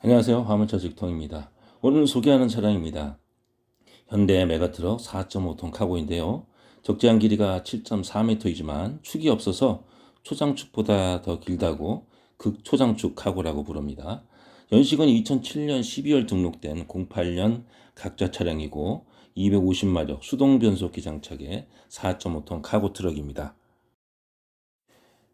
안녕하세요. 화물차 직통입니다. 오늘 소개하는 차량입니다. 현대 메가트럭 4.5톤 카고인데요. 적재한 길이가 7.4m이지만 축이 없어서 초장축보다 더 길다고 극초장축 카고라고 부릅니다. 연식은 2007년 12월 등록된 08년 각자 차량이고 250마력 수동 변속기 장착의 4.5톤 카고 트럭입니다.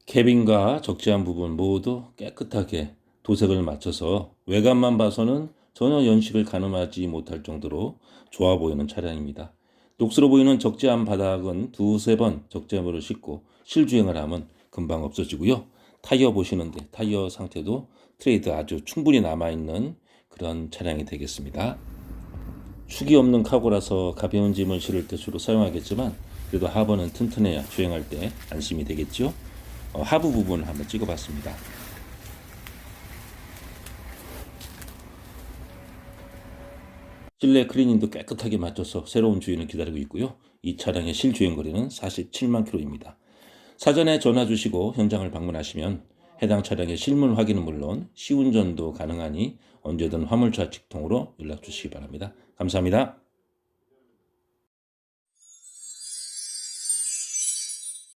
캐빈과 적재한 부분 모두 깨끗하게 도색을 맞춰서 외관만 봐서는 전혀 연식을 가늠하지 못할 정도로 좋아 보이는 차량입니다. 녹슬어 보이는 적재한 바닥은 두세 번 적재물을 싣고 실주행을 하면 금방 없어지고요. 타이어 보시는데 타이어 상태도 트레이드 아주 충분히 남아있는 그런 차량이 되겠습니다. 축이 없는 카고라서 가벼운 짐을 실을 때 주로 사용하겠지만 그래도 하부는 튼튼해야 주행할 때 안심이 되겠죠. 어, 하부 부분을 한번 찍어봤습니다. 실내 클리닝도 깨끗하게 맞춰서 새로운 주인을 기다리고 있고요. 이 차량의 실주행 거리는 47만 킬로입니다. 사전에 전화 주시고 현장을 방문하시면 해당 차량의 실물 확인은 물론 시운전도 가능하니 언제든 화물차 직통으로 연락 주시기 바랍니다. 감사합니다.